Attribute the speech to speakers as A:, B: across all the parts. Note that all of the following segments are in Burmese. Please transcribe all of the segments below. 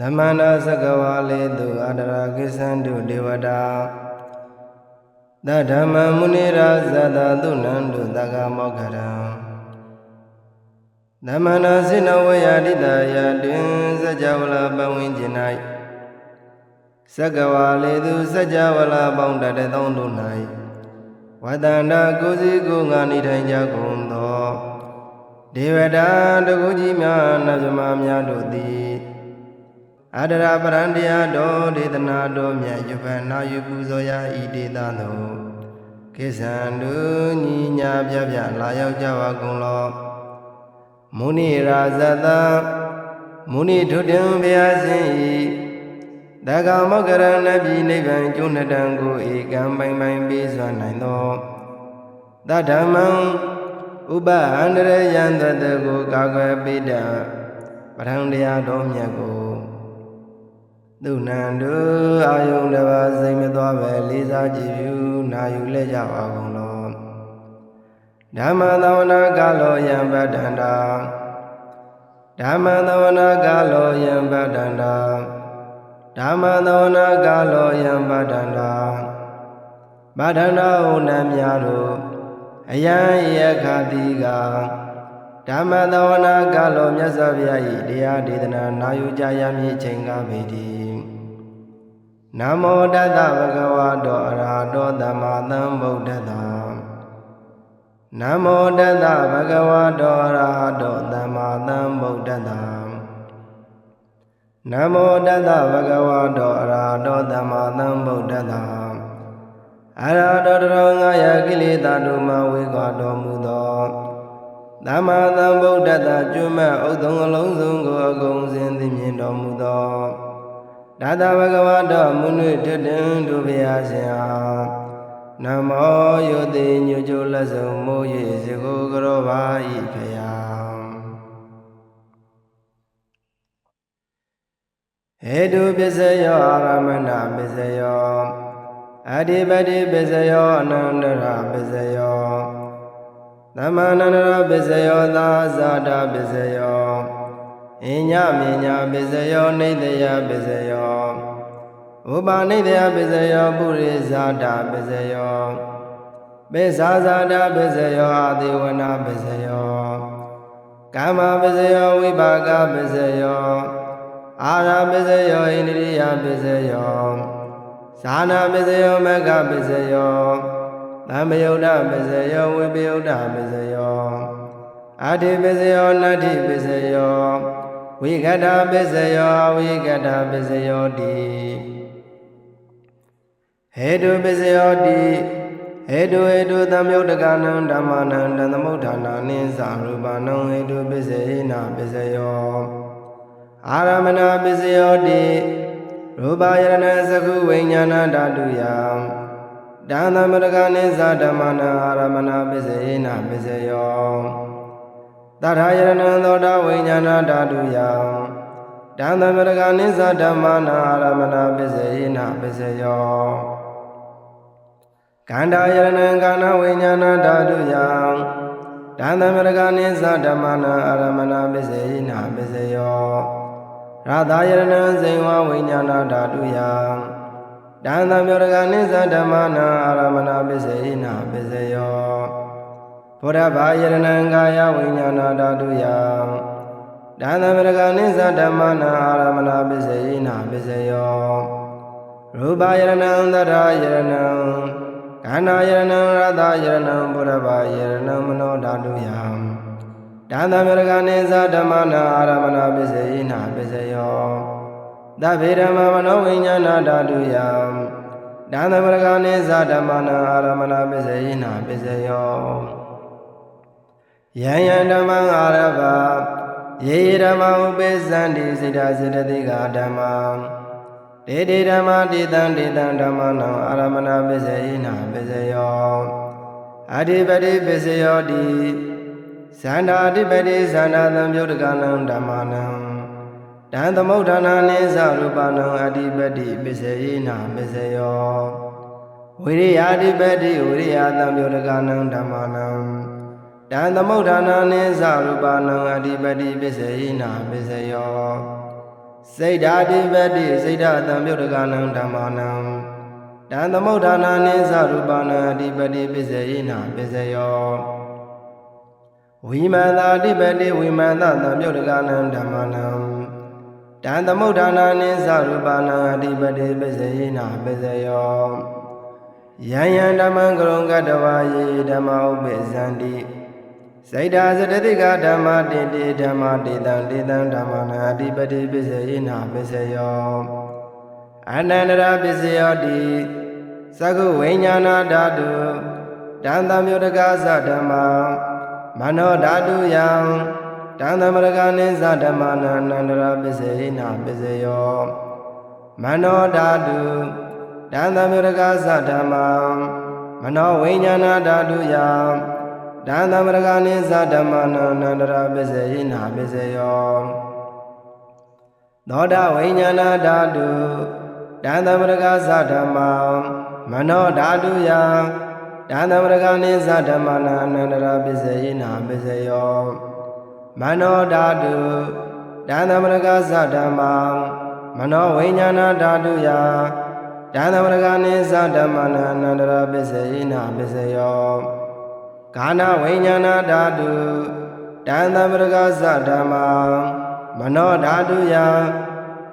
A: သမန္တာသကဝါလေတုအတရာကိသန္တုဒေဝတာသဓမ္မမုနိရာဇတသုနန္တုသကမောက္ခရံသမန္တာစိနဝေယတိတယတွင်စัจ java လာပဝင်းကျင်၌သကဝါလေတုစัจ java လာပေါင်းတတသောင်းတို့၌ဝတန္တာကိုစီကိုငါနေထိုင်ကြကုန်သောဒေဝတာတကုကြီးများနတ်ဇမများတို့သည် အတရာပရံတရားတော်ဒေသနာတော်မြတ်ယဖန်နာယူပူဇော်ရာဤဒေသသို့ကိစ္ဆန္တုညီညာပြပြလာရောက်ကြပါကုန်လောမုနိရာဇတမုနိထုတင်ဘုရားရှင်ဤတက္ကမောကရဏပြည်နိဗ္ဗာန်ကျိုးနှစ်တန်ကိုဧကံပိုင်ပိုင်ပေးစွာနိုင်သောတတ္ထမံဥပအန္တရယံတတကိုကာကွယ်ပေးတတ်ပရံတရားတော်မြတ်ကို သူနန္တုအာယုန်တစ်ပါးစိတ်မသွားပဲလေးစားကြည်ပြုနာယူလဲကြပါကုန်လောဓမ္မသဝနာကာလောယံပတ္တန္တာဓမ္မသဝနာကာလောယံပတ္တန္တာဓမ္မသဝနာကာလောယံပတ္တန္တာပတ္တန္တာဟုနံများတို့အယံယခတိကဓမ္မသဝနာကာလောမြတ်စွာဘုရား၏တရားဒေသနာနာယူကြရမည်အချိန်ကားပေတည်း နမောတတဗုဒ္ဓဝါတောအရာတောသမ္မာသမ္ဗုဒ္ဓတ္တနမောတတဗုဒ္ဓဝါတောအရာတောသမ္မာသမ္ဗုဒ္ဓတ္တနမောတတဗုဒ္ဓဝါတောအရာတောသမ္မာသမ္ဗုဒ္ဓတ္တအရာတောတရောငါယကိလေသာတို့မှဝေကွာတော်မူသောသမ္မာသမ္ဗုဒ္ဓတ္တကျွမ်းမဲ့ဥဒ္ဓံအလုံးစုံကိုအကုန်စင်သိမြင်တော်မူသော ဒါသဘဂဝါတော်မုနိတတံတို့ဘုရားရှင်အားနမောယုတိညုကျိုလက်စုံမိုးရည်စကိုကရောပါဤဖယားဟေတုပစ္စယောအာရမဏပစ္စယောအဓိပတိပစ္စယောအနန္တရပစ္စယောသမန္နန္တရပစ္စယောသာဇာတာပစ္စယော အညမြညာပစ္စယောနေတယပစ္စယောဥပါနေတယပစ္စယောပုရိဇာတာပစ္စယောပိဇာဇာတာပစ္စယောအာတိဝနာပစ္စယောကာမပစ္စယောဝိပါကပစ္စယောအာရပစ္စယောဣန္ဒြိယပစ္စယောဇာနာပစ္စယောမကပစ္စယောသံမယုတ်တပစ္စယောဝိပယုတ်တပစ္စယောအာတိပစ္စယောနတ္ထိပစ္စယော ဝိကတပစ္စယောဝိကတပစ္စယောတိဟေတုပစ္စယောတိဟေတုဟေတုသမယုတ်တကနံဓမ္မနံတသမုဋ္ဌာနာနိသရူပနံဟေတုပစ္စယေနာပစ္စယောအာရမဏပစ္စယောတိရူပယရဏသကုဝိညာဏဓာတုယံဒါသမရကနိသဓမ္မနာအာရမဏပစ္စယေနာပစ္စယော တထာယရဏံသောတာဝိညာဏဓာတုယံဒါသမရကနိသဓမ္မနာအာရမဏပစ္စယေနာပစ္စယောကန္တာယရဏံကာနဝိညာဏဓာတုယံဒါသမရကနိသဓမ္မနာအာရမဏပစ္စယေနာပစ္စယောရာသာယရဏံဇိဝဝိညာဏဓာတုယံဒါနံမြောရကနိစ္စဓမ္မနာအာရမဏပစ္စေနာပစ္စယော ဘုရားဘာယရဏံကာယဝိညာဏဓာတုယံဒါနံမြောရကနိစ္စဓမ္မနာအာရမဏပစ္စေနာပစ္စယောရူပယရဏံသရယရဏံခန္ဓာယရဏံရတယရဏံဘုရားဘာယရဏံမနောဓာတုယံဒါနံမြောရကနိစ္စဓမ္မနာအာရမဏပစ္စေနာပစ္စယောသဗ္ဗေဓမ္မမနောဝိညာဏဓာတုယံဒါသမရကနိသဓမ္မနာအာရမဏပစ္စယေနာပစ္စယော ယံယံဓမ္မအာရဘယေဓမ္မဥပိသန္တိစိတ္တစေတသိကဓမ္မဒေတိဓမ္မတိတံတိတံဓမ္မနံအာရမဏပစ္စယေနာပစ္စယောအဓိပတိပစ္စယောတိသန္တာအဓိပတိသန္တာသံပြုတ်တကလံဓမ္မနံတံသမုဋ္ဌာနာနိသရူပနံအဓိပတိပစ္စယေနာပစ္စယောဝိရိယာဓိပတိဝိရိယသံပြုတ်တကနံဓမ္မနံ တံသမုဋ္ဌာနာနိသရူပနံအဓိပတိပစ္စယေနာပစ္စယောစိတ်ဓာတိပတ္တိစိတ်ဓာတံမြုတ်တကနံဓမ္မာနံတံသမုဋ္ဌာနာနိသရူပနာအဓိပတိပစ္စယေနာပစ္စယောဝိမန္တာအဓိပတိဝိမန္တတံမြုတ်တကနံဓမ္မာနံတံသမုဋ္ဌာနာနိသရူပနာအဓိပတိပစ္စယေနာပစ္စယောယံယံဓမ္မံကရုံကတ္တဝါယေဓမ္မဥပ္ပဇန္တိ စိတ်ဓာစတတိကဓမ္မတိတိဓမ္မတိတံတိတံဓမ္မနာအဓိပတိပစ္စယေနာပစ္စယောအနန္တရာပစ္စယောတိသကုဝိညာဏဓာတုတန်တမြုတကသဓမ္မမနောဓာတုယံတန်တမရကနိသဓမ္မနာအနန္တရာပစ္စယေနာပစ္စယောမနောဓာတုတန်တမြုတကသဓမ္မမနောဝိညာဏဓာတုယံ တန်သမရကနိသဓမ္မနာအနန္တရာပစ္စယေနာပစ္စယောသောတာဝိညာဏဓာတုတန်သမရကသဓမ္မမနောဓာတုယတန်သမရကနိသဓမ္မနာအနန္တရာပစ္စယေနာပစ္စယောမနောဓာတုတန်သမရကသဓမ္မမနောဝိညာဏဓာတုယတန်သမရကနိသဓမ္မနာအနန္တရာပစ္စယေနာပစ္စယော ကာနဝိညာဏဓာတုတန်သမရကသဓမ္မမနောဓာတုယ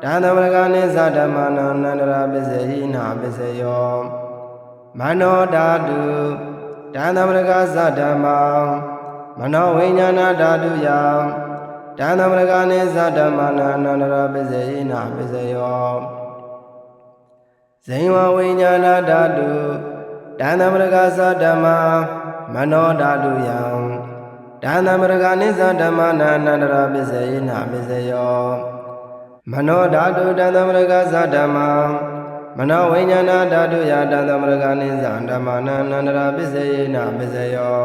A: တန်သမရကနိသဓမ္မနာအနန္တရာပစ္စယေနာပစ္စယောမနောဓာတုတန်သမရကသဓမ္မမနောဝိညာဏဓာတုယတန်သမရကနိသဓမ္မနာအနန္တရာပစ္စယေနာပစ္စယောဇိဝဝိညာဏဓာတုတန်သမရကသဓမ္မ မနောဓာတုယံဒါနမရကနိစ္စဓမ္မနာအနန္တရာပစ္စယေနာပစ္စယောမနောဓာတုတန်သမရကသဓမ္မမနောဝိညာဏဓာတုယတန်သမရကနိစ္စဓမ္မနာအနန္တရာပစ္စယေနာပစ္စယော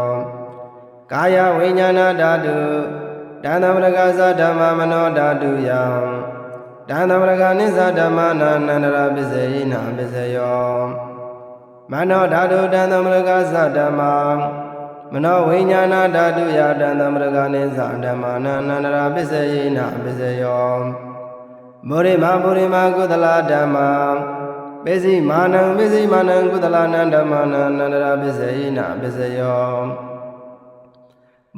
A: ကာယဝိညာဏဓာတုတန်သမရကသဓမ္မမနောဓာတုယံတန်သမရကနိစ္စဓမ္မနာအနန္တရာပစ္စယေနာပစ္စယော မနောဓာတုတံသမရကသဓမ္မာမနောဝိညာဏဓာတုယတံသမရကနိသဓမ္မာနန္နန္ဒရာပစ္စယေနပစ္စယောမောရိမမောရိမကုသလဓမ္မာပိစိမာနံပိစိမာနံကုသလနံဓမ္မာနန္နန္ဒရာပစ္စယေနပစ္စယော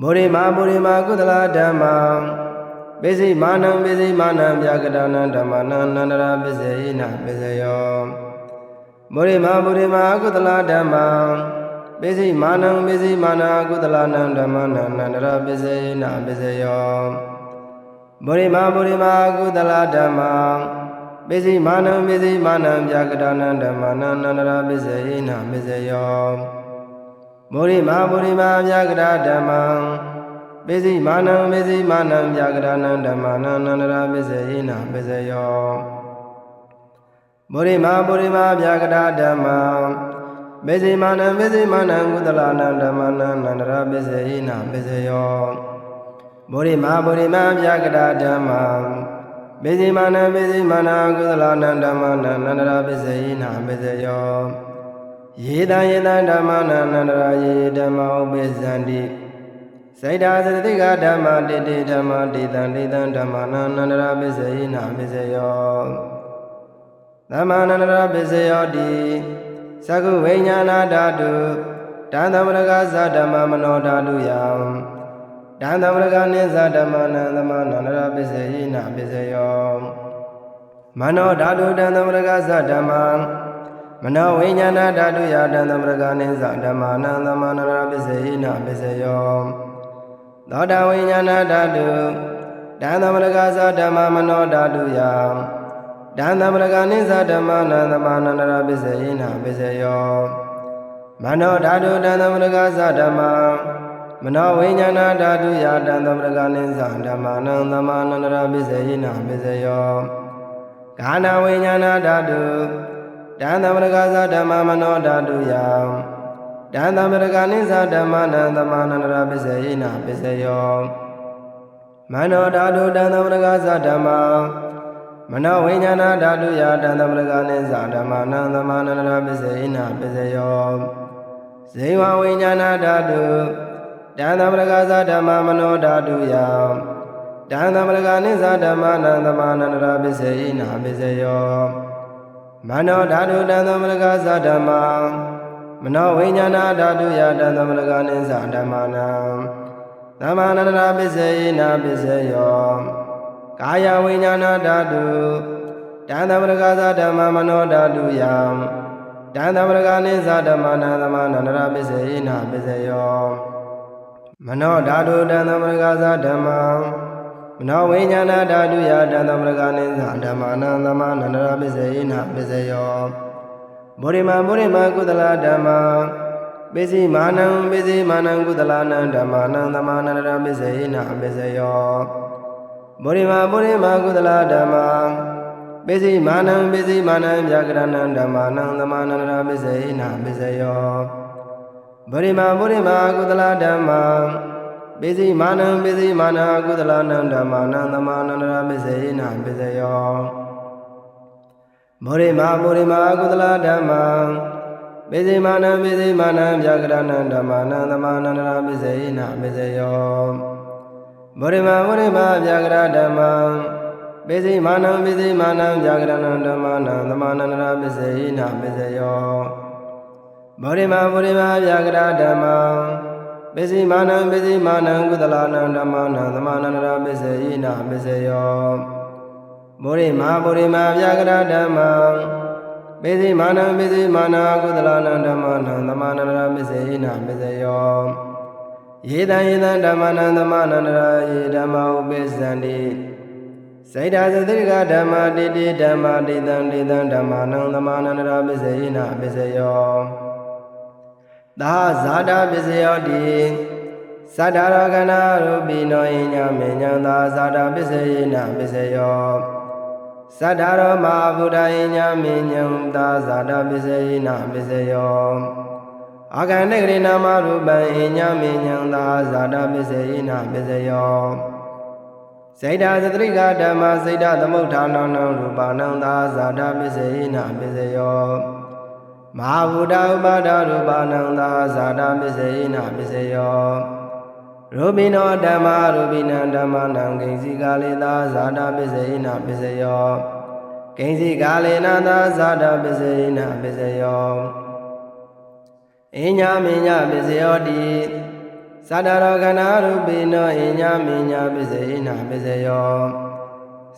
A: မောရိမမောရိမကုသလဓမ္မာပိစိမာနံပိစိမာနံဗျာကတနံဓမ္မာနန္နန္ဒရာပစ္စယေနပစ္စယော မောရိမာမောရိမာကုသလဓမ္မာပိစိမာနံပိစိမာနာကုသလနံဓမ္မနံနန္တရပိစေနပိစေယောမောရိမာမောရိမာကုသလဓမ္မာပိစိမာနံပိစိမာနံဗျာကတနံဓမ္မနံနန္တရပိစေနပိစေယောမောရိမာမောရိမာဗျာကတဓမ္မံပိစိမာနံပိစိမာနံဗျာကတနံဓမ္မနံနန္တရပိစေနပိစေယော မောရိမာမောရိမာဗျာကတဓမ္မံမေဇိမာနံမေဇိမာနံကုသလနံဓမ္မနံနန္ဒရာပိစေဟိနာပိစေယောမောရိမာမောရိမာဗျာကတာဓမ္မံမေဇိမာနံမေဇိမာနံကုသလနံဓမ္မနံနန္ဒရာပိစေဟိနာပိစေယောယေတံယေတံဓမ္မနံနန္ဒရာယေဓမ္မဥပိသန္တိစိတ်ဓာသတိကဓမ္မတိတိဓမ္မတိတံတိတံဓမ္မနံနန္ဒရာပိစေဟိနာပိစေယော သမ္မာနန္ဒရာပိစေယောတိသကုဝိညာဏဓာတုတန်သမရကသဓမ္မမနောဓာတုယံတန်သမရကနိသဓမ္မနံသမနန္ဒရပစ္စယေနပစ္စယောမနောဓာတုတန်သမရကသဓမ္မမနောဝိညာဏဓာတုယတန်သမရကနိသဓမ္မနံသမနန္ဒရပစ္စယေနပစ္စယောသောတာဝိညာဏဓာတုတန်သမရကသဓမ္မမနောဓာတုယံ တန်သမရကနိသဓမ္မနံသမနန္ဒရပစ္စယေနပစ္စယောမနောဓာတုတန်သမရကသဓမ္မမနောဝိညာဏဓာတုယတန်သမရကနိသဓမ္မနံသမနန္ဒရပစ္စယေနပစ္စယောကာနဝိညာဏဓာတုတန်သမရကသဓမ္မမနောဓာတုယတန်သမရကနိသဓမ္မနံသမနန္ဒရပစ္စယေနပစ္စယောမနောဓာတုတန်သမရကသဓမ္မ မနောဝိညာဏဓာတုယတံသမရကနိသဓမ္မနံသမနန္ဒပစ္စေနပစ္စယောဇေဝဝိညာဏဓာတုတံသမရကသဓမ္မမနောဓာတုယတတံသမရကနိသဓမ္မနံသမာနန္တရာပစ္စေယနာပစ္စယောမနောဓာတုတံသမရကသဓမ္မမနောဝိညာဏဓာတုယတံသမရကနိသဓမ္မနံသမာနန္တရာပစ္စေယနာပစ္စယော ကာယဝိညာဏဓာတုတံသမရကသဓမ္မမနောဓာတုယံတံသမရကနိသဓမ္မနံသမာနန္တရာပစ္စေယနာပစ္စယောမနောဓာတုတံသမရကသဓမ္မမနောဝိညာဏဓာတုယတံသမရကနိသဓမ္မနံသမာနန္တရာပစ္စေယနာပစ္စယောဗောဓိမဗောဓိမကုသလဓမ္မပိစိမာနံပိစိမာနံကုသလနံဓမ္မနံသမာနန္တရာပစ္စေယနာပစ္စယော ဗောဓိမဗောဓိမကုသလဓမ္မပိစိမာနံပိစိမာနံဗျာကရဏံဓမ္မနံသမာနန္တရာပစ္စေယနာပစ္စယောဗောဓိမဗောဓိမကုသလဓမ္မပိစိမာနံပိစိမာနာကုသလနံဓမ္မနံသမာနန္တရာပစ္စေယနာပစ္စယောမောရိမာမောရိမာကုသလဓမ္မပိစိမာနံပိစိမာနံဗျာကရဏံဓမ္မနံသမာနန္တရာပစ္စေယနာပစ္စယော မောရိမာမောရိမာဗျာကရဓမ္မပိစိမာနံပိစိမာနံဗျာကရဏံဓမ္မနံသမာနန္တရာပစ္စေယနာပစ္စယောမောရိမာမောရိမာဗျာကရဓမ္မပိစိမာနံပိစိမာနံကုသလနံဓမ္မနံသမာနန္တရာပစ္စေယနာပစ္စယောမောရိမာမောရိမာဗျာကရဓမ္မပိစိမာနံပိစိမာနာကုသလနံဓမ္မနံသမာနန္တရာပစ္စေယနာပစ္စယော ယေတံယေတံဓမ္မနံသမာနန္တရာယေဓမ္မဥပိစ္ဆန္တိစိတ်ဓာသတိကဓမ္မတိတိဓမ္မတိတံတိတံဓမ္မနံသမာနန္တရာပစ္စေယနာပစ္စယောသာဇာတာပစ္စယောတိသတ္တရောကနာရူပိနောယညမေညံသာဇာတာပစ္စေယနာပစ္စယောသတ္တရောမဟာဗုဒ္ဓယညမေညံသာဇာတာပစ္စေယနာပစ္စယော အာဂန္တကရိနာမရူပံယညမေညံသာဇာတာပစ္စေယနာပစ္စယောစေတသတရိကဓမ္မစေတသမုဋ္ဌာနံရူပနံသာဇာတာပစ္စေယနာပစ္စယောမဟာဗုဒ္ဓဥပါဒရူပနံသာဇာတာပစ္စေယနာပစ္စယောရူပိနောဓမ္မရူပိနံဓမ္မနံဂိဉ္စီကာလေသာဇာတာပစ္စေယနာပစ္စယောဂိဉ္စီကာလေနသာဇာတာပစ္စေယနာပစ္စယော အညမေညပစ္စယောတိသတ္တရောခဏရူပိနောအညမေညပစ္စယေနပစ္စယော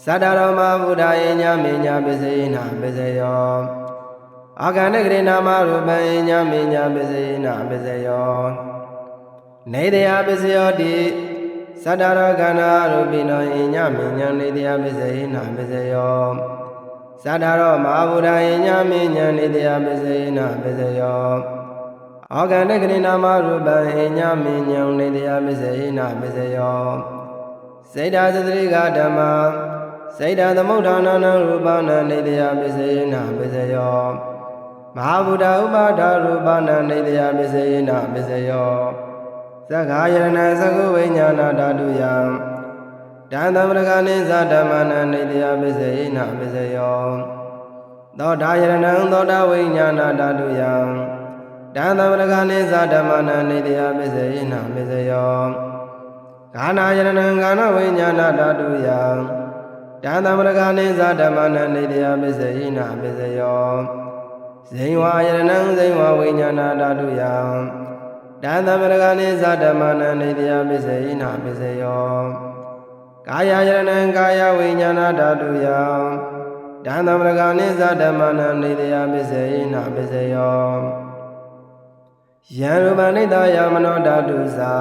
A: သတ္တရောမဗုဒ္ဓယေညမေညပစ္စယေနပစ္စယောအာဂန္တကရေနာမရူပံအညမေညပစ္စယေနပစ္စယောနေတယပစ္စယောတိသတ္တရောခဏရူပိနောအညမေညနေတယပစ္စယေနပစ္စယောသတ္တရောမဗုဒ္ဓယေညမေညနေတယပစ္စယေနပစ္စယော ဩကန္တကရိနာမရူပံဟိညမင်းညံနေတရားပစ္စယေနပစ္စယောစေတသတိကဓမ္မစေတသမုဋ္ဌာနံရူပနာနေတရားပစ္စယေနပစ္စယောမဟာဗုဒ္ဓဥပါဒရူပနာနေတရားပစ္စယေနပစ္စယောသက္ခာယရဏသကုဝိညာဏဓာတုယံတန်သမရကနိသဓမ္မနာနေတရားပစ္စယေနပစ္စယောသောတာယရဏံသောတာဝိညာဏဓာတုယံ တန်သမရကနိသဓမ္မနာနေတရားပစ္စယေနပစ္စယောကာနာယရဏံကာနဝိညာဏဓာတုယံတန်သမရကနိသဓမ္မနာနေတရားပစ္စယေနပစ္စယောဇိဝယရဏံဇိဝဝိညာဏဓာတုယံတန်သမရကနိသဓမ္မနာနေတရားပစ္စယေနပစ္စယောကာယယရဏံကာယဝိညာဏဓာတုယံတန်သမရကနိသဓမ္မနာနေတရားပစ္စယေနပစ္စယော ယံရူပနိတယမနောဓာတုသာ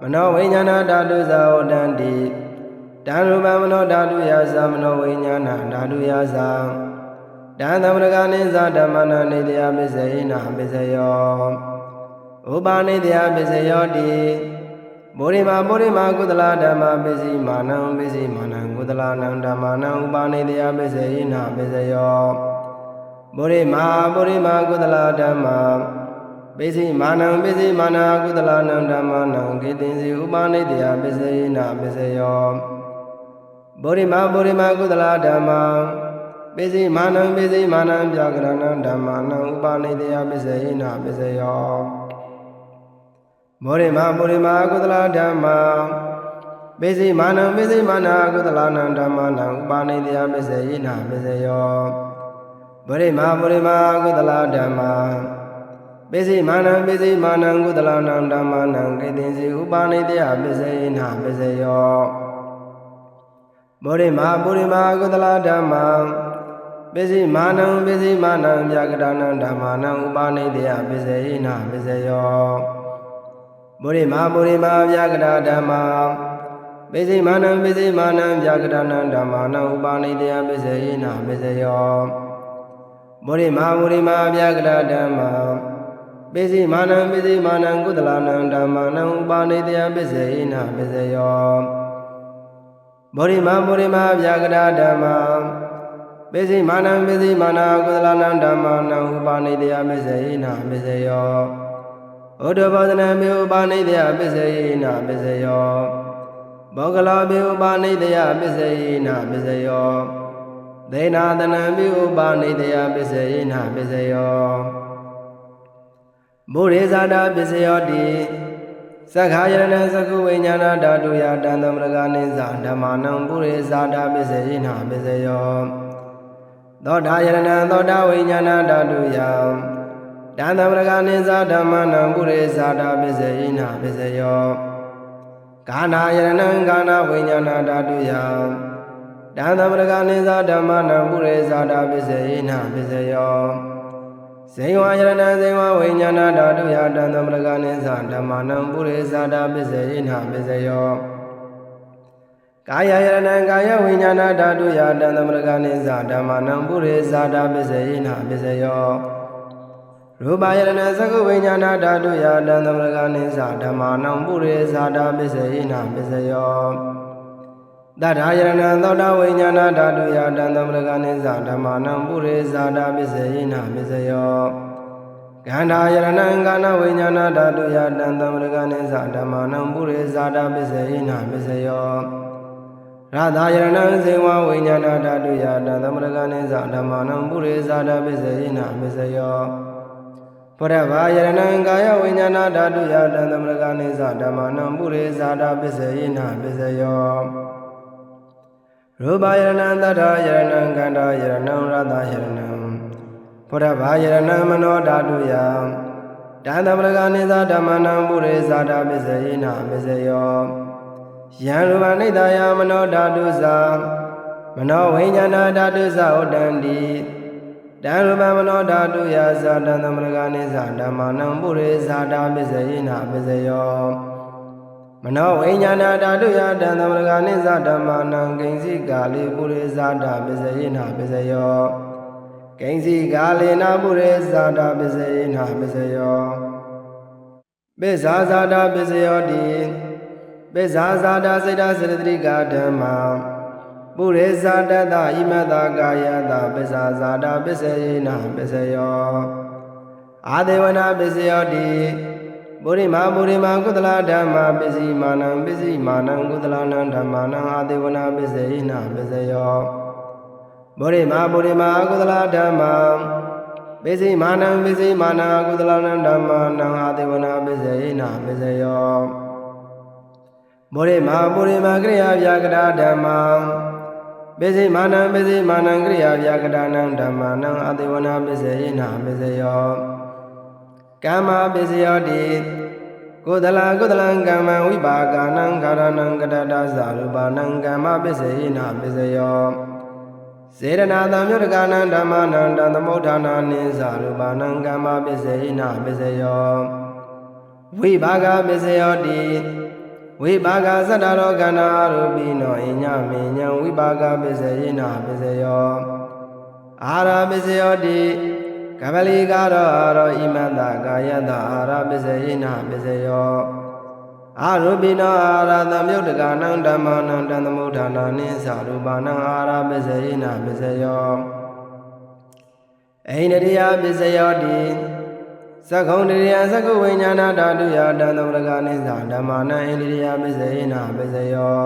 A: မနောဝိညာဏဓာတုသာဟောတံတိတံရူပမနောဓာတုယသမနောဝိညာဏဓာတုယသတံသမရကနိသဓမ္မနာနေတယပစ္စယေနပစ္စယောဥပါနေတယပစ္စယောတိဘောရိမာဘောရိမာကုသလဓမ္မပစ္စည်းမာနံပစ္စည်းမာနံကုသလနံဓမ္မနံဥပါနေတယပစ္စယေနပစ္စယောဘောရိမာဘောရိမာကုသလဓမ္မ ပိစိမာနံပိစိမာနာကုသလနံဓမ္မနံကေတင်စီဥပနိတယပစ္စယေနပစ္စယောဗောဓိမဗောဓိမကုသလဓမ္မပိစိမာနံပိစိမာနံပြကရဏံဓမ္မနံဥပနိတယပစ္စယေနပစ္စယောဗောဓိမဗောဓိမကုသလဓမ္မပပိစိမာနံပိစိမာနာကုသလနံဓမ္မနံဥပါနေတယပိစေယိနာပိစေယောဗရိမာဗရိမာကုသလဓမ္မာ ပိစိမာနံပိစိမာနံကုသလနံဓမ္မနံကိတိစီဥပါနေတယပိစေယိနာပိစေယောဗရိမာဗရိမာကုသလဓမ္မာပိစိမာနံပိစိမာနံဗျာကရဏံဓမ္မနံဥပါနေတယပိစေယိနာပိစေယောဗရိမာဗရိမာဗျာကရဓမ္မာပိစိမာနံပိစိမာနံဗျာကရဏံဓမ္မနံဥပါနေတယပိစေယိနာပိစေယောဗရိမာဗရိမာဗျာကရဓမ္မာ ပိစိမာနံပိစိမာနံကုသလနံဓမ္မနံဥပါနေတယပိစေယိနာပိစေယောဗရိမာဗရိမာဗျာကရဓမ္မာပိစိမာနံပိစိမာနာကုသလနံဓမ္မနံဥပါနေတယပိစေယိနာပိစေယောဩဒဘောဇနံမေဥပါနေတယပိစေယိနာပိစေယောဘောဂလောပိဥပါနေတယပိစေယိနာပိစေယောဒေနာတနံပိဥပါနေတယပိစေယိနာပိစေယော ဘုရေဇာတာပိစေယောတိသက္ခာယရဏသကုဝိညာဏဓာတုယတံသမရဂနိဇာဓမ္မနံဘုရေဇာတာပိစေယိနာပိစေယောသောတာယရဏသောတာဝိညာဏဓာတုယတံသမရဂနိဇာဓမ္မနံဘုရေဇာတာပိစေယိနာပိစေယောကာနာယရဏံကာနာဝိညာဏဓာတုယတံသမရဂနိဇာဓမ္မနံဘုရေဇာတာပိစေယိနာပိစေယော ဇိဝယရဏဇိဝဝိညာဏဓာတုယတံသမရဂနိသဓမ္မနံပုရိသတာပစ္စယေနပစ္စယောကာယယရဏကာယဝိညာဏဓာတုယတံသမရဂနိသဓမ္မနံပုရိသတာပစ္စယေနပစ္စယောရူပယရဏသကုဝိညာဏဓာတုယတံသမရဂနိသဓမ္မနံပုရိသတာပစ္စယေနပစ္စယော တထာယရဏသောတာဝိညာဏဓာတုယတံသမရဂနိသဓမ္မနံပုရိသတာပစ္စယေနပစ္စယောကန္တာယရဏံကာနဝိညာဏဓာတုယတံသမရဂနိသဓမ္မနံပုရိသတာပစ္စယေနပစ္စယောရသာယရဏံဇေဝဝိညာဏဓာတုယတံသမရဂနိသဓမ္မနံပုရိသတာပစ္စယေနပစ္စယောပရဘာယရဏံကာယဝိညာဏဓာတုယတံသမရဂနိသဓမ္မနံပုရိသတာပစ္စယေနပစ္စယော ရူပယရဏံတထာယရဏံကန္တာယရဏံရတယရဏံဖုရဘာယရဏံမနောဓာတုယတန်တမရဂနိသဓမ္မနံပုရိသတာပစ္စယေနပစ္စယောယံရူပနိတယမနောဓာတုဇာမနောဝိညာဏဓာတုဇဩတန္တိတံရူပမနောဓာတုယသတံသမရဂနိသဓမ္မနံပုရိသတာပစ္စယေနပစ္စယော မနောဝိညာဏဓာတုယတံသမရဂနိသဓမ္မနံကိဉ္စီကာလိပုရိသတာပစ္စယေနပစ္စယောကိဉ္စီကာလေနာပုရိသတာပစ္စယေနပစ္စယောပိဇာဇာတာပစ္စယောတိပိဇာဇာတာစေတစေတတိကာဓမ္မာပုရိသတတဣမတကာယတပိဇာဇာတာပစ္စယေနပစ္စယောအာဒေဝနာပစ္စယောတိ ပုရိမာပုရိမာကုသလဓမ္မာပစ္စည်းမာနံပစ္စည်းမာနံကုသလနံဓမ္မာနံအာဒေဝနာပစ္စယေနပစ္စယောဗောရိမာဗောရိမာအကုသလဓမ္မာပိစိမာနံပိစိမာနာအကုသလနံဓမ္မာနံအာတိဝနာပိစေယနာပိစယောဗောရိမာဗောရိမာကရိယာဗျာကတာဓမ္မာပိစိမာနံပိစိမာနံကရိယာဗျာကတာနံဓမ္မာနံအာတိဝနာပိစေယနာပိစယော ကမ္မာပိစယောတိကုသလကုသလံကမ္မဝိပါကနံခရဏံကတတသရူပနံကမ္မပိစေယနာပိစယောစေရနာတံမြတ်ကနံဓမ္မနံတံသမုဋ္ဌာနာနိသရူပနံကမ္မပစ္စေနပစ္စယောဝိဘာဂပစ္စယောတိဝိဘာဂသတ္တရောကန္နာရူပိနောအညမေညံဝိဘာဂပစ္စေနပစ္စယောအာရပစ္စယောတိ ကပလီကာရောအာရောဣမတကာယတအာရပစ္စေနပစ္စယောအာရုပိနောအာရသမြုတ်တကနံဓမ္မနံတံသမုဋ္ဌာနာနိသရူပနံအာရပစ္စယေနပစ္စယောအိန္ဒိယပစ္စယောတိသက္ခုံတရိယသက္ကုဝိညာဏဓာတုယတံသမရကနိသဓမ္မနံအိန္ဒိယပစ္စယေနပစ္စယော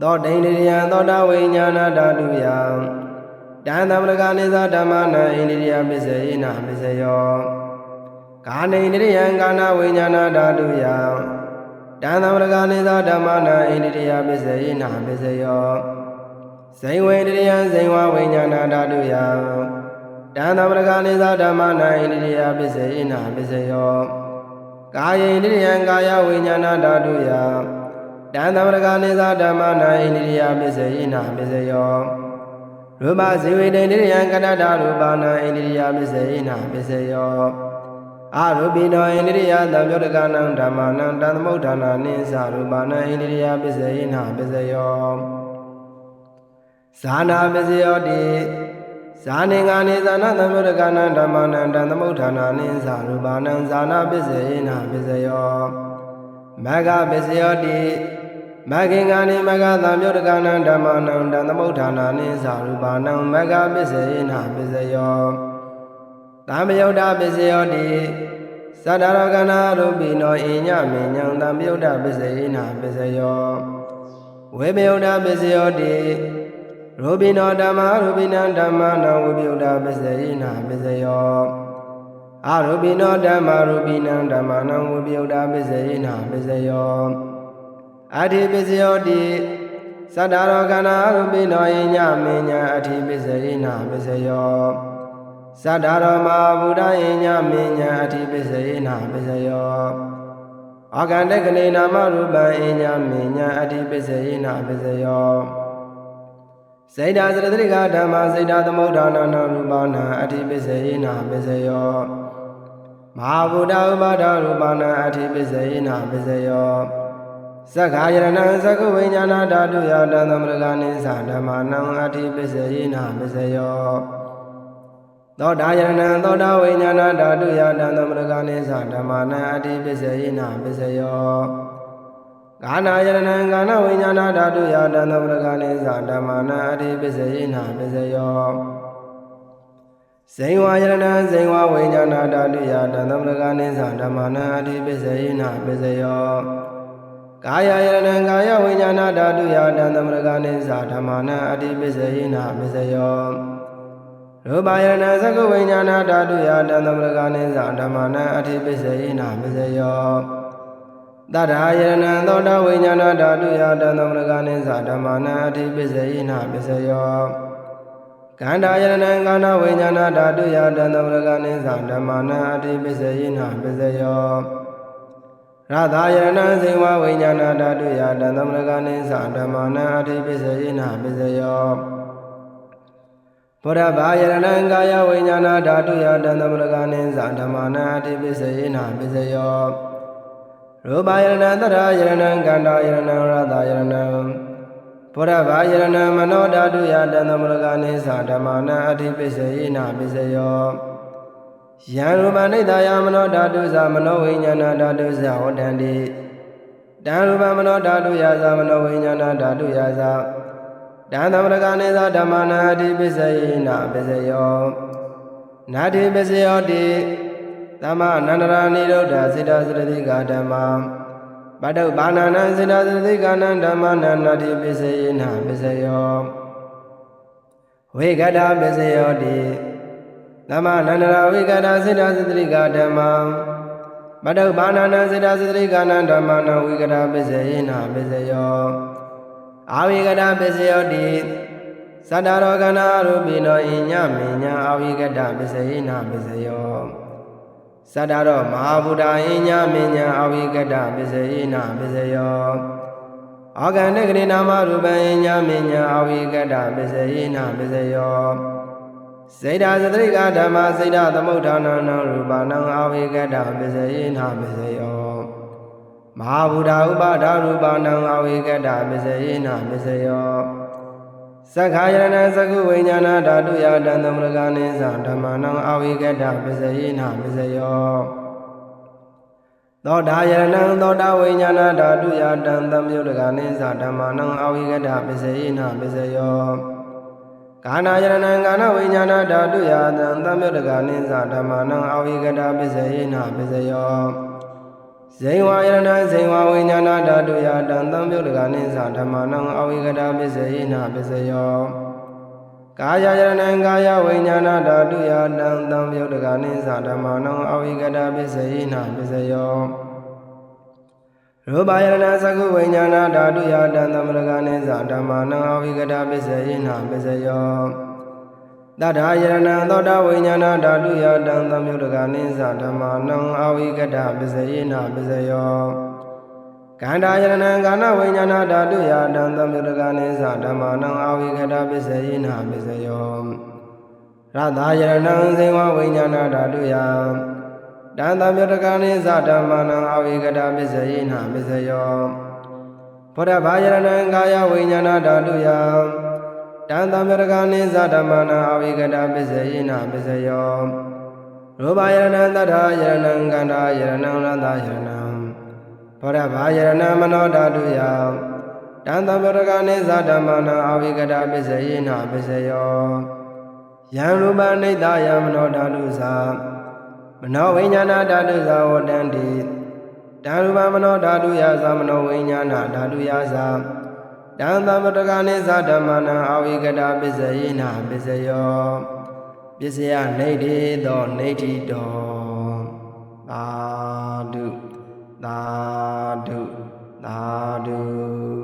A: သောတိန္ဒိယသောတာဝိညာဏဓာတုယ တံသမရကနိသဓမ္မနံအိန္ဒိယပစ္စယေနပစ္စယောကာနိန္ဒိယံကာနဝိညာဏဓာတုယတန်သမရကနိသဓမ္မနာဣန္ဒိယပစ္စယေနာပစ္စယောဇိဝေတရိယဇိဝဝိညာဏဓာတုယတန်သမရကနိသဓမ္မနာဣန္ဒိယပစ္စယေနာပစ္စယောကာယေဣန္ဒိယကာယဝိညာဏဓာတုယတန်သမရကနိသဓမ္မနာဣန္ဒိယပစ္စယေနာပစ္စယော ရူပဇိဝေတရိယကတ္တရူပနာဣန္ဒိယပစ္စယေနာပစ္စယောအာရူပိနောဣန္ဒိယသံယောတကနံဓမ္မနံတန်သမုဋ္ဌာနာနိသရူပနာဣန္ဒိယပစ္စယေနာပစ္စယောဇာနာပစ္စယောတိဇာနေငါနေဇာနာသံယောတကနံဓမ္မနံတန်သမုဋ္ဌာနာနိသရူပနံဇာနာပစ္စယေနာပစ္စယောမဂ္ဂပစ္စယောတိ မဂ္ဂင်္ဂာနိမဂ္ဂသံယောတကနံဓမ္မနံတန်သမုဋ္ဌာနာနိသရူပနံမဂ္ဂပစ္စယေနာပစ္စယောသံယုတ်တပစ္စယောတိသတ္တရကနာရူပိနောအိညမေညံသံယုတ်တပစ္စယေနာပစ္စယောဝေပယုတ်တပစ္စယောတိရူပိနောဓမ္မရူပိနံဓမ္မနံဝေပယုတ်တပစ္စယေနာပစ္စယောအရူပိနောဓမ္မရူပိနံဓမ္မနံဝေပယုတ်တပစ္စယေနာပစ္စယော အဋ္ဌိပစ္စယောတိသတ္တရကနာရူပိနောအိညမေညံအဋ္ဌိပစ္စယေနာပစ္စယောသတ္တရောမဗုဒ္ဓယေညမေညံအဋ္ဌိပစ္စယေနာပစ္စယောအာကန္တကလေနာမရူပံအေညမေညံအဋ္ဌိပစ္စယေနာပစ္စယောစေတသရတိကဓမ္မစေတသမုဋ္ဌာနာနရူပနာအဋ္ဌိပစ္စယေနာပစ္စယောမဟာဗုဒ္ဓဥပါဒရူပနာအဋ္ဌိပစ္စယေနာပစ္စယော သက္ခာယရဏံသက္ကဝိညာဏဓာတုယတံသမရကနိသဓမ္မနံအဋ္ဌိပစ္စယေနာပစ္စယောသောတာယရဏံသောတာဝိညာဏဓာတုယတံသမရကနိသဓမ္မနံအဋ္ဌိပစ္စယေနာပစ္စယောကာနာယရဏံကာနဝိညာဏဓာတုယတံသမရကနိသဓမ္မနံအဋ္ဌိပစ္စယေနာပစ္စယောဇိဝယရဏံဇိဝဝိညာဏဓာတုယတံသမရကနိသဓမ္မနံအဋ္ဌိပစ္စယေနာပစ္စယော ကာယယရဏံကာယဝိညာဏဓာတုယတံသမရကနိသဓမ္မနံအဋ္ဌိပစ္စယေနာပစ္စယောရူပယရဏသကုဝိညာဏဓာတုယတံသမရကနိသဓမ္မနံအဋ္ဌိပစ္စယေနာပစ္စယောတတ္ထာယရဏံသောတာဝိညာဏဓာတုယတံသမရကနိသဓမ္မနံအဋ္ဌိပစ္စယေနာပစ္စယောကန္တာယရဏံကာနဝိညာဏဓာတုယတံသမရကနိသဓမ္မနံအဋ္ဌိပစ္စယေနာပစ္စယော ရသယရဏံဇိဝဝိညာဏဓာတုယတံသမရကနိသဓမ္မနံအဋ္ဌိပစ္စယေနာပစ္စယောဘောရဘာယရဏံကာယဝိညာဏဓာတုယတံသမရကနိသဓမ္မနံအဋ္ဌိပစ္စယေနာပစ္စယောရူပယရဏံတရယရဏံကန္တာယရဏံရသယရဏံဘောရဘာယရဏံမနောဓာတုယတံသမရကနိသဓမ္မနံအဋ္ဌိပစ္စယေနာပစ္စယော ယံရူပနိတယမနောဓာတုသမနောဝိညာဏဓာတုဇဟောတံတိတံရူပမနောဓာတုယသမနောဝိညာဏဓာတုယသတံသမရကနိသဓမ္မနာတိပစ္စယေနာပစ္စယောနာတိပစ္စယောတိသမနန္တရာနိရုဒ္ဓစေတသရတိကဓမ္မပတ္တုဘာနာနံစေတသရတိကနံဓမ္မနာနာတိပစ္စယေနာပစ္စယောဝေကတပစ္စယောတိ သမနန္တရာဝေကတစေတသရတိကဓမ္မပတ္တုဘာနာနံစေတသရတိကနံဓမ္မနာဝေကတပစ္စယေနာပစ္စယောအာဝိကတပစ္စယောတိသတ္တရောကနာရူပိနောဣညမေညအာဝိကတပစ္စယေနာပစ္စယောသတ္တရောမဟာဗုဒ္ဓဣညမေညအာဝိကတပစ္စယေနာပစ္စယောအာဂန္တကရိနာမရူပံဣညမေညအာဝိကတပစ္စယေနာပစ္စယော စေတသတိကဓမ္မစေတသမုဋ္ဌာနံရူပနံအာဝိကတပစ္စယေနာပစ္စယောမဟာဗုဒ္ဓဥပါဒရူပနံအဝိကတပစ္စယေနပစ္စယောသက္ခာယရဏသကုဝိညာဏဓာတုယတံသမရကနိသဓမ္မနံအဝိကတပစ္စယေနပစ္စယောသောတာယရဏံသောတာဝိညာဏဓာတုယတံသမယုတကနိသဓမ္မနံအဝိကတပစ္စယေနပစ္စယော ကာနာယရဏံကာနဝိညာဏဓာတုယတံသမယုတကနိသဓမ္မနံအဝိကတပစ္စယေနပစ္စယောဇိဝယရဏဇိဝဝိညာဏဓာတုယတံသံပြုတ်တကနိသဓမ္မနံအဝိကတာပစ္စယေနပစ္စယောကာယယရဏံကာယဝိညာဏဓာတုယတံသံပြုတ်တကနိသဓမ္မနံအဝိကတာပစ္စယေနပစ္စယော ရရူပယရဏသကုဝိညာဏဓာတုယတံသမရကနိသဓမ္မာနံအဝိကတပစ္စယေနပစ္စယောတထာယရဏသောတာဝိညာဏဓာတုယတံသမယုတကနိသဓမ္မာနံအဝိကတပစ္စယေနပစ္စယောကန္တာယရဏကာဏဝိညာဏဓာတုယတံသမယုတကနိသဓမ္မာနံအဝိကတပစ္စယေနပစ္စယောရတယရဏဇေဝဝိညာဏဓာတုယ တံသမယုတကနိသဓမ္မာနံအဝိကတပစ္စယေနပစ္စယောဘောဓဘာယရဏံကာယဝိညာဏဓာတုယတံတံမြရကနိသဓမ္မနာအဝိကတပစ္စယေနပစ္စယောရူပယရဏံတထာယရဏံကန္တာယရဏံရတယရဏံဘောဓဘာယရဏံမနောဓာတုယတံတံမြရကနိသဓမ္မနာအဝိကတပစ္စယေနပစ္စယောယံရူပနိတယမနောဓာတုသာမ နောဝိညာဏဓာတုသာဝတ္တန္တိဓာရုပမနောဓာတုယသမနောဝိညာဏဓာတုယသာတံသမတကနိသဓမ္မနံအဝိကတာပစ္စယေနပစ္စယောပစ္စယနေတိသောနေတိတောသာဓုသာဓုသာ